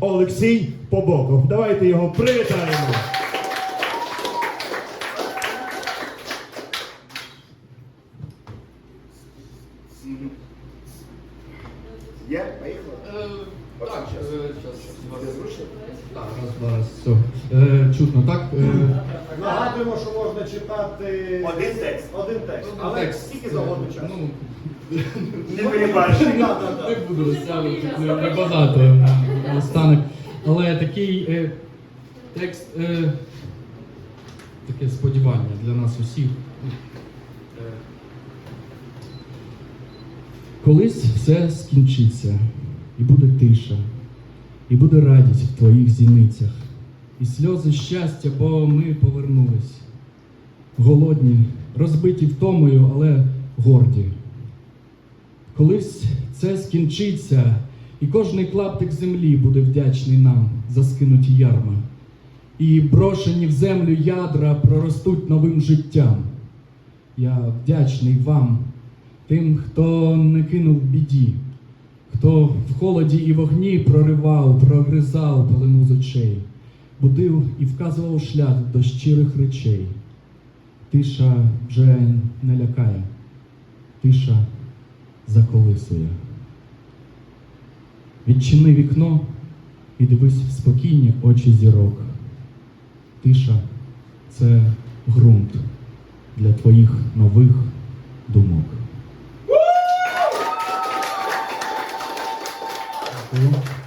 Олексій Побоков. Давайте його привітаємо. Є? Поїхали? Так, щас. е? Так, все. Е, чутно, так? Е, Нагадуємо, що можна читати Один текст. Один текст. Але текст. скільки завгодно часу. Ну, Не да. не буду не- е. Але такий е, текст, е, таке сподівання для нас усіх. Е, Колись все скінчиться, і буде тиша, і буде радість в твоїх зіницях, і сльози щастя, бо ми повернулись. Голодні, розбиті втомою, але горді. Колись це скінчиться, і кожний клаптик землі буде вдячний нам за скинуті ярма. І брошені в землю ядра проростуть новим життям. Я вдячний вам, тим, хто не кинув біді, хто в холоді і вогні проривав, прогризав пелену з очей, будив і вказував шлях до щирих речей. Тиша вже не лякає, тиша заколисує. Відчини вікно і дивись в спокійні очі зірок. Тиша це ґрунт для твоїх нових думок. Дякую.